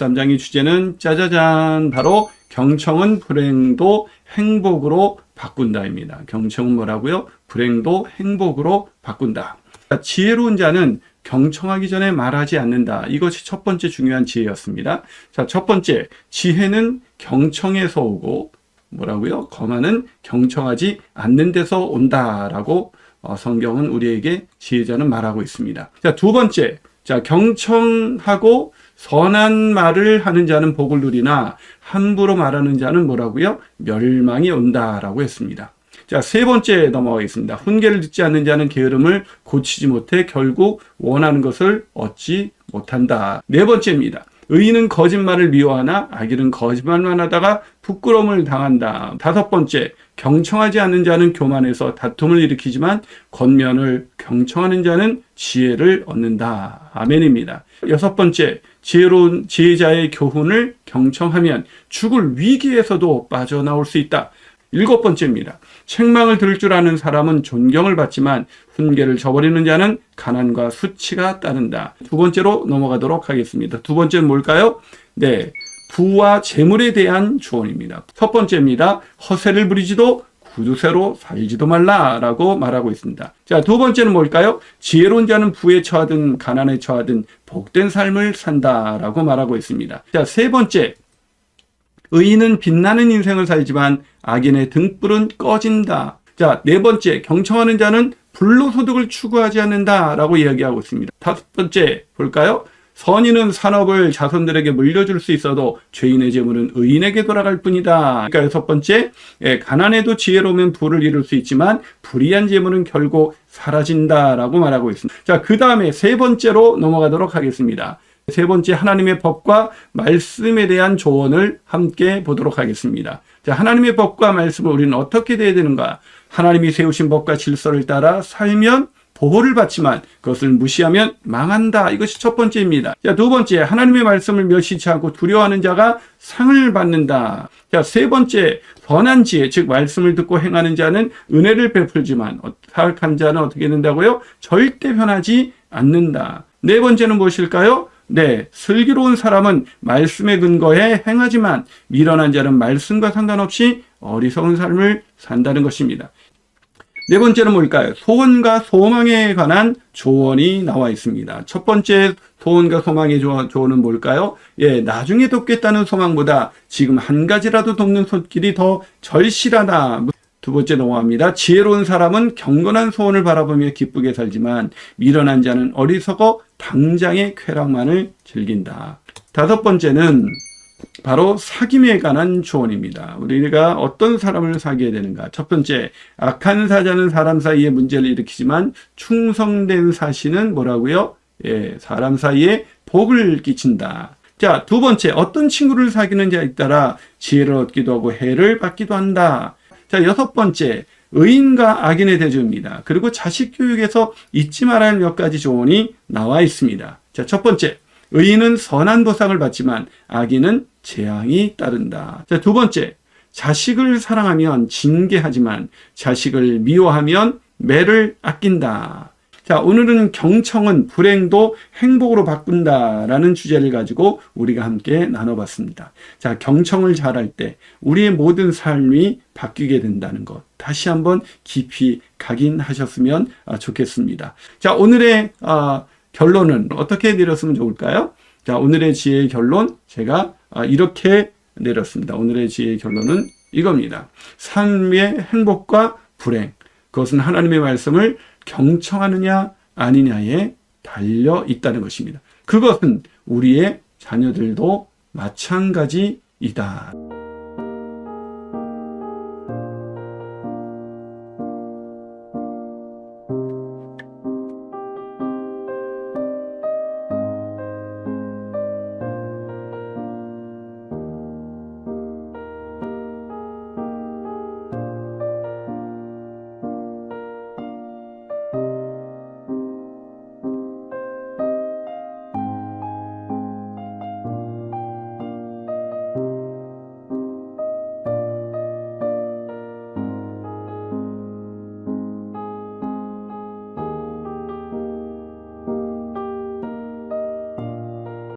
13장의 주제는 짜자잔 바로 경청은 불행도 행복으로 바꾼다입니다. 경청은 뭐라고요? 불행도 행복으로 바꾼다. 지혜로운 자는 경청하기 전에 말하지 않는다. 이것이 첫 번째 중요한 지혜였습니다. 자, 첫 번째, 지혜는 경청에서 오고, 뭐라고요? 거만은 경청하지 않는 데서 온다라고 어, 성경은 우리에게 지혜자는 말하고 있습니다. 자, 두 번째, 자, 경청하고 선한 말을 하는 자는 복을 누리나 함부로 말하는 자는 뭐라고요? 멸망이 온다라고 했습니다. 자, 세 번째 넘어가겠습니다. 훈계를 듣지 않는 자는 게으름을 고치지 못해 결국 원하는 것을 얻지 못한다. 네 번째입니다. 의인은 거짓말을 미워하나 악인은 거짓말만 하다가 부끄러움을 당한다. 다섯 번째, 경청하지 않는 자는 교만해서 다툼을 일으키지만 겉면을 경청하는 자는 지혜를 얻는다. 아멘입니다. 여섯 번째, 지혜로운 지혜자의 교훈을 경청하면 죽을 위기에서도 빠져나올 수 있다. 일곱 번째입니다. 책망을 들을 줄 아는 사람은 존경을 받지만 훈계를 저버리는 자는 가난과 수치가 따른다. 두 번째로 넘어가도록 하겠습니다. 두 번째는 뭘까요? 네. 부와 재물에 대한 조언입니다. 첫 번째입니다. 허세를 부리지도 구두쇠로 살지도 말라라고 말하고 있습니다. 자, 두 번째는 뭘까요? 지혜로운 자는 부에 처하든 가난에 처하든 복된 삶을 산다라고 말하고 있습니다. 자, 세 번째. 의인은 빛나는 인생을 살지만 악인의 등불은 꺼진다. 자, 네 번째, 경청하는 자는 불로소득을 추구하지 않는다라고 이야기하고 있습니다. 다섯 번째, 볼까요? 선인은 산업을 자손들에게 물려줄 수 있어도 죄인의 재물은 의인에게 돌아갈 뿐이다. 그러니까 여섯 번째, 예, 가난해도 지혜로우면 부를 이룰 수 있지만 불의한 재물은 결국 사라진다라고 말하고 있습니다. 자, 그 다음에 세 번째로 넘어가도록 하겠습니다. 세 번째 하나님의 법과 말씀에 대한 조언을 함께 보도록 하겠습니다. 자, 하나님의 법과 말씀을 우리는 어떻게 돼야 되는가? 하나님이 세우신 법과 질서를 따라 살면 보호를 받지만 그것을 무시하면 망한다. 이것이 첫 번째입니다. 자, 두 번째, 하나님의 말씀을 멸시치 않고 두려워하는 자가 상을 받는다. 자, 세 번째, 선한 지혜, 즉 말씀을 듣고 행하는 자는 은혜를 베풀지만 사악한 자는 어떻게 된다고요? 절대 변하지 않는다. 네 번째는 무엇일까요? 네, 슬기로운 사람은 말씀에 근거해 행하지만 미련한 자는 말씀과 상관없이 어리석은 삶을 산다는 것입니다. 네 번째는 뭘까요? 소원과 소망에 관한 조언이 나와 있습니다. 첫 번째 소원과 소망의 조언은 뭘까요? 예, 나중에 돕겠다는 소망보다 지금 한 가지라도 돕는 손길이 더 절실하다. 두 번째 넘어갑니다. 지혜로운 사람은 경건한 소원을 바라보며 기쁘게 살지만 미련한 자는 어리석어 당장의 쾌락만을 즐긴다. 다섯 번째는 바로 사귐에 관한 조언입니다. 우리가 어떤 사람을 사귀어야 되는가? 첫 번째, 악한 사자는 사람 사이에 문제를 일으키지만 충성된 사시는 뭐라고요? 예, 사람 사이에 복을 끼친다. 자, 두 번째, 어떤 친구를 사귀는지에 따라 지혜를 얻기도 하고 해를 받기도 한다. 자, 여섯 번째, 의인과 악인의 대조입니다. 그리고 자식 교육에서 잊지 말아야 할 몇 가지 조언이 나와 있습니다. 자, 첫 번째, 의인은 선한 보상을 받지만 악인은 재앙이 따른다. 자, 두 번째, 자식을 사랑하면 징계하지만 자식을 미워하면 매를 아낀다. 자, 오늘은 경청은 불행도 행복으로 바꾼다라는 주제를 가지고 우리가 함께 나눠봤습니다. 자, 경청을 잘할 때 우리의 모든 삶이 바뀌게 된다는 것. 다시 한번 깊이 각인하셨으면 좋겠습니다. 자, 오늘의 어, 결론은 어떻게 내렸으면 좋을까요? 자, 오늘의 지혜의 결론 제가 이렇게 내렸습니다. 오늘의 지혜의 결론은 이겁니다. 삶의 행복과 불행. 그것은 하나님의 말씀을 경청하느냐 아니냐에 달려 있다는 것입니다. 그것은 우리의 자녀들도 마찬가지이다.